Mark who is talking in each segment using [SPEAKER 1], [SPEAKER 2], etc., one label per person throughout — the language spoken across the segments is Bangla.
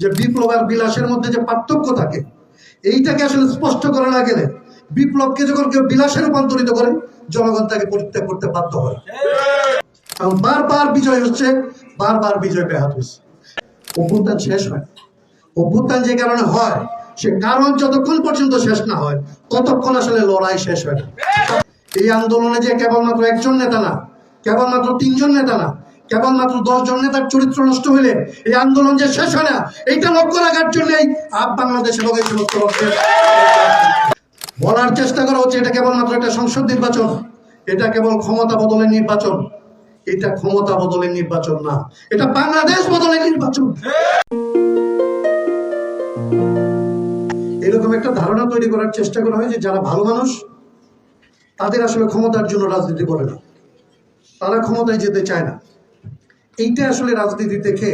[SPEAKER 1] যে বিপ্লব আর বিলাসের মধ্যে যে পার্থক্য থাকে, এইটাকে আসলে স্পষ্ট করা না গেলে বিপ্লবকে যখন কেউ বিলাসে রূপান্তরিত করে, জনগণ তাকে পরিত্যাগ করতে বাধ্য হয়। কারণ বারবার বিজয় হচ্ছে, বারবার বিজয় ব্যাহত হচ্ছে। অভ্যুত্থান শেষ হয়। অভ্যুত্থান যে কারণে হয়, সে কারণ যতক্ষণ পর্যন্ত শেষ না হয়, ততক্ষণ আসলে লড়াই শেষ হয় না। এই আন্দোলনে যে কেবলমাত্র একজন নেতা না, কেবলমাত্র তিনজন নেতা না কেবলমাত্র দশজন নেতার চরিত্র নষ্ট হইলে এই আন্দোলন যে শেষ হয় না, এইটা লক্ষ্য রাখার জন্যই আপ বাংলাদেশ লোকদের বলার চেষ্টা করা হচ্ছে, এটা কেবলমাত্র একটা সংসদ নির্বাচন। এটা কেবল ক্ষমতা বদলের নির্বাচন। এটা ক্ষমতা বদলের নির্বাচন না। এটা বাংলাদেশ বদলের নির্বাচন। এরকম একটা ধারণা তৈরি করার চেষ্টা করা হয় যে যারা ভালো মানুষ, তাদের আসলে ক্ষমতার জন্য রাজনীতি করে না। তারা ক্ষমতায় যেতে চায় না। এইটা আসলে রাজনীতি দেখে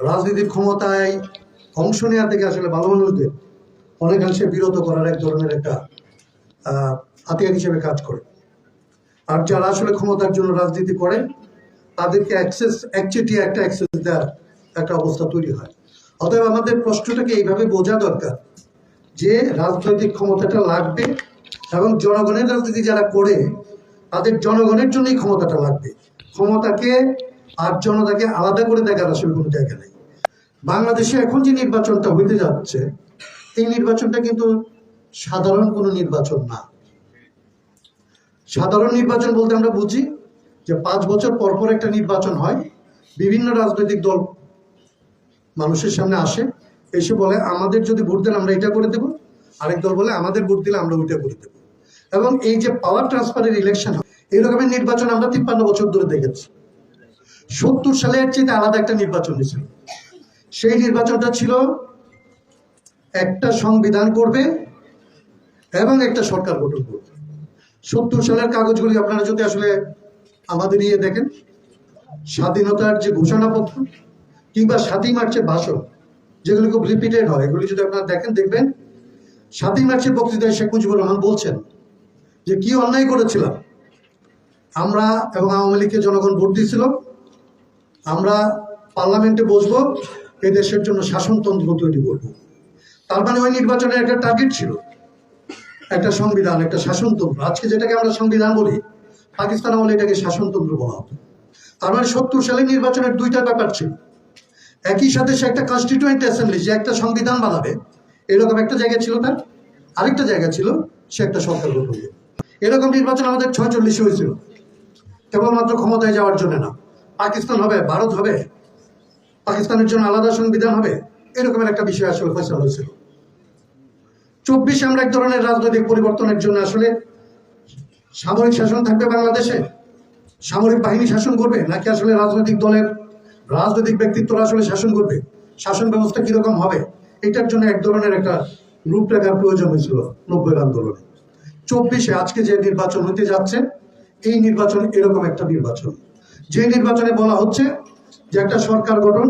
[SPEAKER 1] রাজনীতির ক্ষমতায় অংশ নেওয়া থেকে আসলে ভালো মানুষদের অনেকাংশে বিরত করার এক ধরনের একটা হাতিয়ার হিসেবে কাজ করে। আর যারা আসলে ক্ষমতার জন্য রাজনীতি করে, তাদেরকে অ্যাক্সেস একচেটিয়া একটা অ্যাক্সেস দেওয়ার একটা অবস্থা তৈরি হয়। অতএব আমাদের প্রশ্নটাকে এইভাবে বোঝা দরকার যে রাজনৈতিক ক্ষমতাটা লাগবে এবং জনগণের রাজনীতি যারা করে, তাদের জনগণের জন্যই ক্ষমতাটা লাগবে। ক্ষমতাকে আর জনতাকে আলাদা করে দেখার আসলে কোনো জায়গা নেই। বাংলাদেশে এখন যে নির্বাচনটা হইতে যাচ্ছে, এই নির্বাচনটা কিন্তু সাধারণ কোনো নির্বাচন না। সাধারণ নির্বাচন বলতে আমরা বুঝি যে পাঁচ বছর পর পর একটা নির্বাচন হয়, বিভিন্ন রাজনৈতিক দল মানুষের সামনে আসে, এসে বলে, আমাদের যদি ভোট দেন আমরা এটা করে দেব। আরেক দল বলে, আমাদের ভোট দিলে আমরা ওইটা করে দেব। এবং এই যে পাওয়ার ট্রান্সফারের ইলেকশন হয়, এই রকমের নির্বাচন আমরা তিপ্পান্ন বছর ধরে দেখেছি। সত্তর সালের চেয়ে আলাদা একটা নির্বাচন হয়েছিল। সেই নির্বাচনটা ছিল একটা সংবিধান করবে এবং একটা সরকার গঠন করবে। সত্তর সালের কাগজগুলি আপনারা যদি আসলে আমাদের ইয়ে দেখেন, স্বাধীনতার যে ঘোষণাপত্র কিংবা সাতই মার্চের ভাষণ, যেগুলি খুব রিপিটেড হয়, এগুলি যদি আপনারা দেখেন, দেখবেন, সাতই মার্চের বক্তৃতায় শেখ মুজিবুর রহমান বলছেন যে, কি অন্যায় করেছিলাম? আমরা এবং আওয়ামী লীগকে জনগণ ভোট দিয়েছিল আমরা পার্লামেন্টে বসবো, এই দেশের জন্য শাসনতন্ত্র তৈরি করব। তার মানে ওই নির্বাচনের একটা টার্গেট ছিল। একটা সংবিধান, একটা শাসনতন্ত্র। আজকে যেটাকে আমরা সংবিধান বলি, পাকিস্তান আমলে এটাকে শাসনতন্ত্র বলা হতো। তার মানে সত্তর সালে নির্বাচনের দুইটা ব্যাপার ছিল। একই সাথে সে একটা কনস্টিটিউয়েন্ট অ্যাসেম্বলি যে একটা সংবিধান বানাবে। এরকম একটা জায়গা ছিল তার। আরেকটা জায়গা ছিল, সে একটা সরকার গঠন এরকম নির্বাচন আমাদের ছয়চল্লিশে হয়েছিল। কেবলমাত্র ক্ষমতায় যাওয়ার জন্য না। পাকিস্তান হবে, ভারত হবে, পাকিস্তানের জন্য আলাদা সংবিধান হবে, এরকমের একটা বিষয় আসলে ফয়সলা হয়েছিল। চব্বিশে আমরা এক ধরনের রাজনৈতিক পরিবর্তনের জন্য আসলে সামরিক শাসন থাকবে বাংলাদেশে? সামরিক বাহিনী শাসন করবে, নাকি আসলে রাজনৈতিক দলের রাজনৈতিক ব্যক্তিত্বরা আসলে শাসন করবে? শাসন ব্যবস্থা কীরকম হবে? এটার জন্য এক ধরনের একটা রূপরেখার প্রয়োজন হয়েছিল নব্বই আন্দোলনে। চব্বিশে আজকে যে নির্বাচন হতে যাচ্ছে, এই নির্বাচন এরকম একটা নির্বাচন। যে নির্বাচনে বলা হচ্ছে যে একটা সরকার গঠন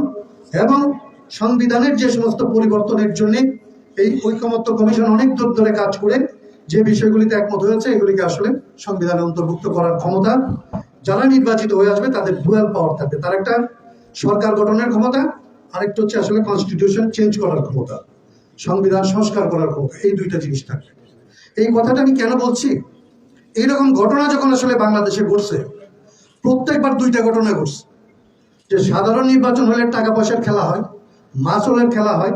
[SPEAKER 1] এবং সংবিধানের যে সমস্ত পরিবর্তনের জন্য এই ঐকমত্য কমিশন অনেক দূর ধরে কাজ করে যে বিষয়গুলিতে একমত হয়েছে, এগুলিকে আসলে সংবিধানে অন্তর্ভুক্ত করার ক্ষমতা যারা নির্বাচিত হয়ে আসবে তাদের ডুয়াল পাওয়ার থাকবে। তার একটা সরকার গঠনের ক্ষমতা, আরেকটা হচ্ছে আসলে কনস্টিটিউশন চেঞ্জ করার ক্ষমতা, সংবিধান সংস্কার করার ক্ষমতা, এই দুইটা জিনিস থাকবে। এই কথাটা আমি কেন বলছি? এইরকম ঘটনা যখন আসলে বাংলাদেশে ঘটছে প্রত্যেকবার দুইটা ঘটনা ঘটছে। যে সাধারণ নির্বাচন হলে টাকা পয়সার খেলা হয়, মাসলের খেলা হয়,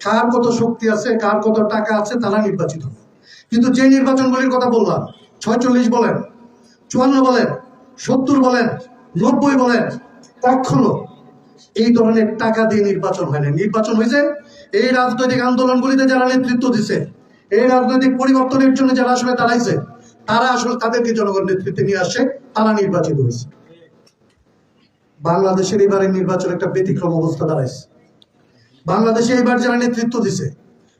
[SPEAKER 1] কার কত শক্তি আছে, কার কত টাকা আছে, তারা নির্বাচিত হয়। কিন্তু যে নির্বাচনগুলির কথা বললাম, ছয়চল্লিশ বলেন, চুয়ান্ন বলেন, সত্তর বলেন, নব্বই বলেন কখনো এই ধরনের টাকা দিয়ে নির্বাচন হয় না নির্বাচন হয়েছে, এই রাজনৈতিক আন্দোলনগুলিতে যারা নেতৃত্ব দিছে, এই রাজনৈতিক পরিবর্তনের জন্য যারা আসলে দাঁড়াইছে, তারা আসলে তাদেরকে জনগণ নেতৃত্বে নিয়ে আসে তারা নির্বাচিত হয়েছে। বাংলাদেশের এবারের নির্বাচন একটা ব্যতিক্রম অবস্থা দাঁড়াইছে। বাংলাদেশে এবার যারা নেতৃত্ব দিছে,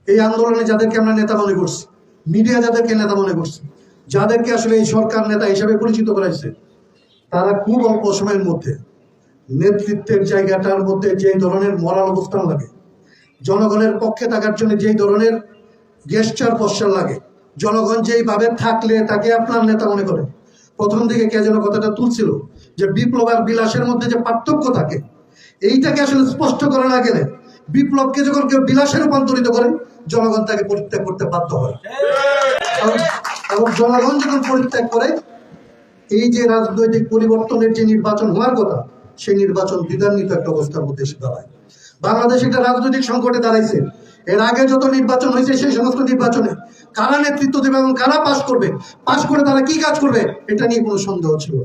[SPEAKER 1] এই আন্দোলনে যাদেরকে আমরা নেতা মনে করছি, মিডিয়া যাদেরকে নেতা মনে করছি, যাদেরকে আসলে এই সরকার নেতা হিসাবে পরিচিত করাইছে, তারা খুব অল্প সময়ের মধ্যে নেতৃত্বের জায়গাটার মধ্যে যে ধরনের মরাল অবস্থান লাগে, জনগণের পক্ষে থাকার জন্য যেই ধরনের গেস্টার পশ্চার লাগে, জনগণ যেইভাবে থাকলে তাকে আপনার নেতা মনে করে। প্রথম দিকে কে যেন কথাটা তুলছিল, যে বিপ্লব আর বিলাসের মধ্যে যে পার্থক্য থাকে, এইটাকে আসলে স্পষ্ট করা না গেলে বিপ্লবকে যখন কেউ বিলাসে রূপান্তরিত করে, জনগণ তাকে পরিত্যাগ করতে বাধ্য হয়। এবং- জনগণ যখন পরিত্যাগ করে, এই যে রাজনৈতিক পরিবর্তনের যে নির্বাচন হওয়ার কথা, সেই নির্বাচন দ্বিধান্বিত একটা অবস্থার মধ্যে এসে দাঁড়ায়। বাংলাদেশ একটা রাজনৈতিক সংকটে দাঁড়াইছে। এর আগে যত নির্বাচন হয়েছে, সেই সমস্ত নির্বাচনে কারা নেতৃত্ব দেবে এবং কারা পাশ করবে? পাশ করে তারা কি কাজ করবে? এটা নিয়ে কোনো সন্দেহ ছিল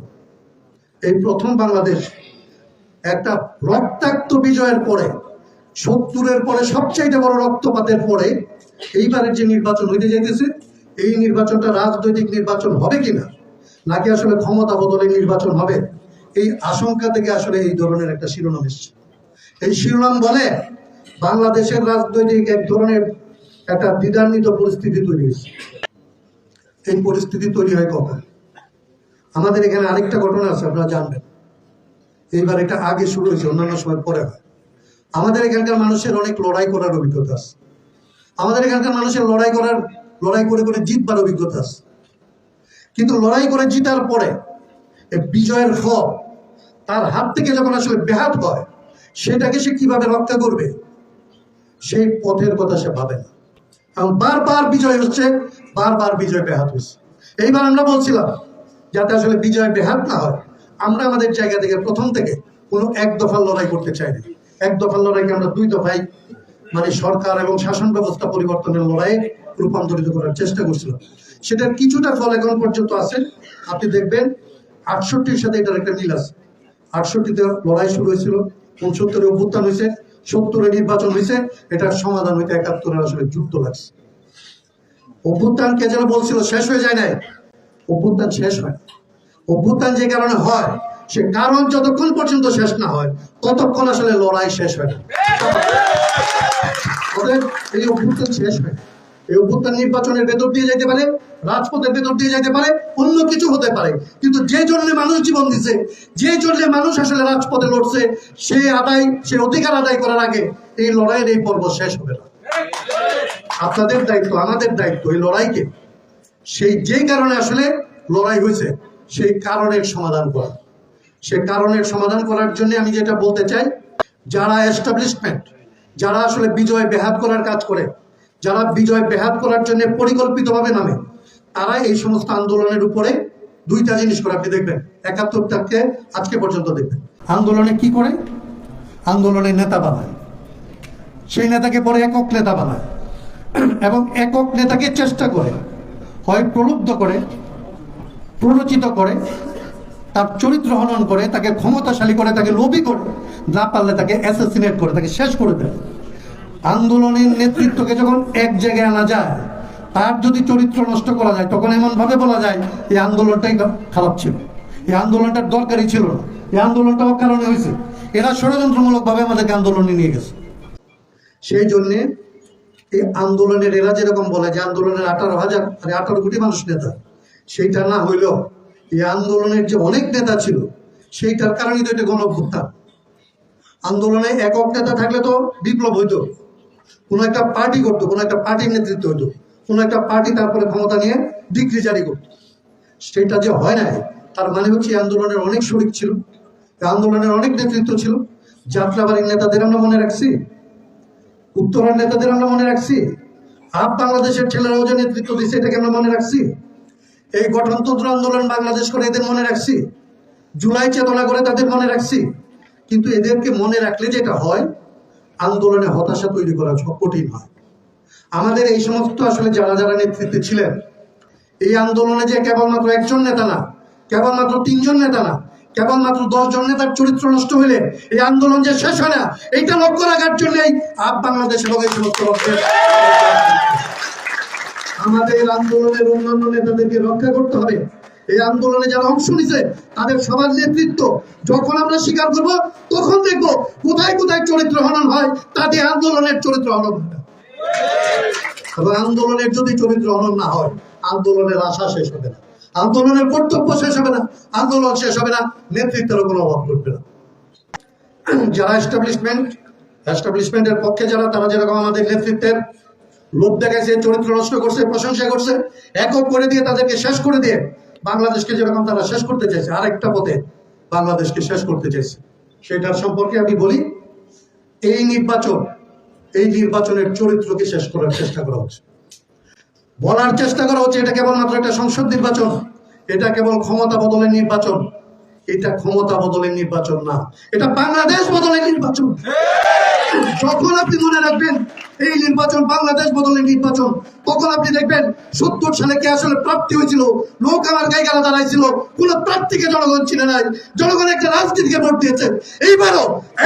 [SPEAKER 1] এই প্রথম বাংলাদেশ একটা রক্তাক্ত বিজয়ের পরে, সত্তরের পরে, সবচাইতে বড় রক্তপাতের পরে, এইবারের যে নির্বাচন হইতে যাইতেছে, এই নির্বাচনটা রাজনৈতিক নির্বাচন হবে কিনা, নাকি আসলে ক্ষমতা বদলের নির্বাচন হবে, এই আশঙ্কা থেকে আসলে এই ধরনের একটা শিরোনাম এসছে। এই শিরোনাম বলে বাংলাদেশের রাজনৈতিক এক ধরনের একটা দ্বিধান্বিত পরিস্থিতি তৈরি হয়েছে। এই পরিস্থিতি তৈরি হয় কখন আমাদের এখানে আরেকটা ঘটনা আছে, আপনারা জানবেন। এইবার এটা আগে শুরু হয়েছে, অন্যান্য সময় পরে হয়। আমাদের এখানকার মানুষের অনেক লড়াই করার অভিজ্ঞতা আছে। আমাদের এখানকার মানুষের লড়াই করার, লড়াই করে করে জিতবার অভিজ্ঞতা আছে। কিন্তু লড়াই করে জিতার পরে বিজয়ের ফল তার হাত থেকে যখন আসলে ব্যাহাত হয়, সেটাকে সে কীভাবে রক্ষা করবে, সেই পথের কথা সে ভাবে না। এবং বারবার বিজয় হচ্ছে, বারবার বিজয় ব্যাহাত হচ্ছে এইবার আমরা বলছিলাম, যাতে আসলে বিজয় ব্যাহাত না হয়, আমরা আমাদের জায়গা থেকে প্রথম থেকে কোনো এক দফার লড়াই করতে চাই না। এক দফার লড়াইকে আমরা দুই দফায় মানে সরকার এবং শাসন ব্যবস্থা পরিবর্তনের লড়াইয়ে রূপান্তরিত করার চেষ্টা করছিলাম। সেটার কিছুটা ফল এখন পর্যন্ত আছে। আপনি দেখবেন, আটষট্টির সাথে এটার একটা মিল আছে। আটষট্টিতে লড়াই শুরু হয়েছিল, উনসত্তরে অভ্যুত্থান হয়েছে সত্তরে নির্বাচন হয়েছে, এটার সমাধান হইতে একাত্তরের আসলে যুক্ত লাগছে। অভ্যুত্থানকে যেন বলছিল, শেষ হয়ে যায় নাই? অভ্যুত্থান শেষ হয়। অভ্যুত্থান যে কারণে হয়, সে কারণ যতক্ষণ পর্যন্ত শেষ না হয়, ততক্ষণ আসলে লড়াই শেষ হয় না। এই অভ্যুত্থান শেষ হয়। এই অভ্যুত্থান নির্বাচনের ভেতর দিয়ে যেতে পারে রাজপথের ভেতর দিয়ে যেতে পারে, অন্য কিছু হতে পারে। কিন্তু যে জন্য মানুষ জীবন দিছে, যে জন্য মানুষ আসলে রাজপথে লড়ছে, সে আদায়, সে অধিকার আদায় করার আগে এই লড়াইয়ের এই পর্ব শেষ হবে না। আপনাদের দায়িত্ব, আমাদের দায়িত্ব, এই লড়াইকে। সেই যে কারণে আসলে লড়াই হয়েছে, সেই কারণের সমাধান করা। সে কারণের সমাধান করার জন্য আমি যেটা বলতে চাই, যারা এস্টাবলিশমেন্ট যারা আসলে বিজয় বেহাত করার কাজ করে, যারা বিজয় বেহাত করার জন্য পরিকল্পিতভাবে নামে তারা এই সমস্ত আন্দোলনের উপরে দুইটা জিনিস করে আপনি দেখবেন। একাত্তর থেকে আজকে পর্যন্ত দেখবেন। আন্দোলনে কি করে? আন্দোলনের নেতা বানায়। সেই নেতাকে পরে একক নেতা বানায়। এবং একক নেতাকে চেষ্টা করে, হয় প্রলুব্ধ করে, প্ররোচিত করে, তার চরিত্র হনন করে, তাকে ক্ষমতাশালী করে, তাকে লোভী করে, না পারলে তাকে অ্যাসাসিনেট করে, তাকে শেষ করে দেয়। আন্দোলনের নেতৃত্বকে যখন এক জায়গায় আনা যায় তার যদি চরিত্র নষ্ট করা যায়, তখন এমনভাবে বলা যায় এই আন্দোলনটাই খারাপ ছিল। এই আন্দোলনটার দরকারই ছিল না। এই আন্দোলনটা কারণে হয়েছে। এরা ষড়যন্ত্রমূলকভাবে আমাদেরকে আন্দোলনে নিয়ে গেছে। সেই জন্যে এই আন্দোলনের, এরা যেরকম বলে যে আন্দোলনের আঠারো হাজার মানে আঠারো কোটি মানুষ নেতা, সেইটা না হইলেও এই আন্দোলনের যে অনেক নেতা ছিল, সেইটার কারণেই তো এটা গণ অভ্যুত্থান আন্দোলনে একক নেতা থাকলে তো বিপ্লব হইতো। কোনো একটা পার্টি করতো, কোনো একটা পার্টির নেতৃত্ব হইতো। কোনো একটা পার্টি তারপরে ক্ষমতা নিয়ে ডিগ্রি জারি করতো। সেটা যে হয় নাই, তার মানে হচ্ছে আন্দোলনের অনেক শরিক ছিল আন্দোলনের অনেক নেতৃত্ব ছিল। যাত্রাবাড়ির নেতাদের আমরা মনে রাখছি, উত্তরার নেতাদের আমরা মনে রাখছি আপ বাংলাদেশের ছেলেরাও যে নেতৃত্ব দিচ্ছে এটাকে আমরা মনে রাখছি। এই গঠনতন্ত্র আন্দোলন বাংলাদেশ করে এদের মনে রাখছি, জুলাই চেতনা করে তাদের মনে রাখছি। কিন্তু এদেরকে মনে রাখলে যেটা হয়, আন্দোলনে হতাশা তৈরি করা কঠিন হয়। আমাদের এই সমস্ত আসলে যারা যারা নেতৃত্বে ছিলেন, এই আন্দোলনে যে কেবলমাত্র একজন নেতা না, কেবলমাত্র তিনজন নেতা না, কেবলমাত্র দশজন নেতার চরিত্র নষ্ট হইলে এই আন্দোলন যে শেষ হয় না, এইটা লক্ষ্য রাখার জন্যই আপ বাংলাদেশের লোক এই সমস্ত আমাদের আন্দোলনের অন্যান্য নেতাদেরকে রক্ষা করতে হবে। এই আন্দোলনে যারা অংশ নিছে, তাদের সবার নেতৃত্ব যখন আমরা স্বীকার করব, তখন দেখব কোথায় কোথায় চরিত্র হনন হয়, তাতে আন্দোলনের চরিত্র হনন হয় এবং আন্দোলনের যদি চরিত্র হনন না হয়, আন্দোলনের আশা শেষ হবে না। আন্দোলনের কর্তব্য শেষ হবে না, আন্দোলন শেষ হবে না নেতৃত্বেরও কোনো অভাব ঘটবে না। যারা এস্টাবলিশমেন্ট এস্টাবলিশমেন্টের পক্ষে যারা, তারা যেরকম আমাদের নেতৃত্বের লোভ দেখাইছে, চরিত্র নষ্ট করছে, প্রশংসা করছে, একক করে দিয়ে তাদেরকে শেষ করে দিয়ে বাংলাদেশকে যেরকম তারা শেষ করতে চাইছে, আরেকটা পথে বাংলাদেশকে শেষ করতে চাইছে। সেটার সম্পর্কে আমি বলি, এই নির্বাচন এই নির্বাচনের চরিত্রকে শেষ করার চেষ্টা করা হচ্ছে। বলার চেষ্টা করা হচ্ছে, এটা কেবলমাত্র একটা সংসদ নির্বাচন, এটা কেবল ক্ষমতা বদলের নির্বাচন, এটা ক্ষমতা বদলের নির্বাচন না, এটা বাংলাদেশ বদলের নির্বাচন। যখন আপনি মনে রাখবেন এই নির্বাচন, বাংলাদেশ বদলের নির্বাচন, তখন আপনি দেখবেন সত্তর সালে কে আসলে প্রাপ্তি হয়েছিল, লোক গায়ে গালা দাঁড়াইছিল, কোন প্রার্থীকে জনগণ চিনে নাই। জনগণ একটা রাজনীতিকে ভোট দিয়েছে। এইবারও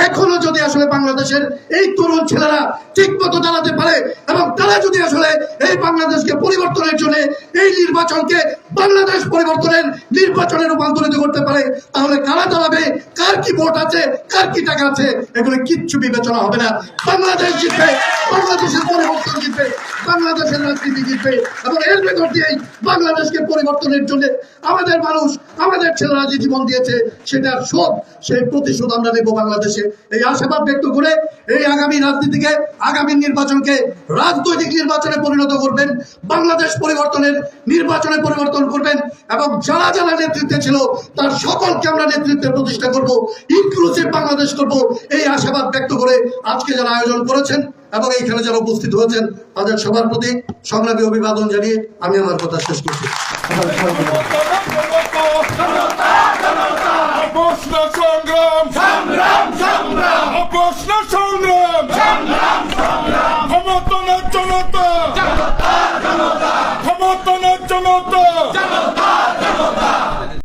[SPEAKER 1] এখনও যদি আসলে বাংলাদেশের এই তরুণ ছেলেরা ঠিক মতো দাঁড়াতে পারে, এবং তারা যদি আসলে এই বাংলাদেশকে পরিবর্তনের জন্য এই নির্বাচনকে বাংলাদেশ পরিবর্তনের নির্বাচনে রূপান্তরিত করতে পারে, তাহলে কারা দাঁড়াবে? কার কি ভোট আছে? কার কি টাকা আছে? এগুলো কিচ্ছু বিবেচনা হবে না। বাংলাদেশ জিতবে, বাংলাদেশের পরিবর্তন জিতবে, বাংলাদেশের রাজনীতি জিতবে। এবং এর ভেতর দিয়েই বাংলাদেশকে পরিবর্তনের জন্য আমাদের মানুষ, আমাদের ছেলেরা যে জীবন দিয়েছে, সেটার শোধ, সেই প্রতিশোধ আমরা নেব বাংলাদেশে। এই আশাবাদ ব্যক্ত করে এই আগামী রাজনীতিকে, আগামী নির্বাচনকে রাজনৈতিক নির্বাচনে পরিণত করবেন। বাংলাদেশ পরিবর্তনের নির্বাচনে পরিবর্তন করবেন এবং যারা যারা নেতৃত্বে ছিল, তার সকলকে আমরা নেতৃত্বে প্রতিষ্ঠা করব ইনক্লুসিভ বাংলাদেশ করব। এই আশাবাদ ব্যক্ত করে আজকে যারা আয়োজন করেছেন এবং এইখানে যারা উপস্থিত হয়েছেন, তাদের সবার প্রতি সংগ্রামী অভিবাদন জানিয়ে আমি আমার কথা শেষ করছি।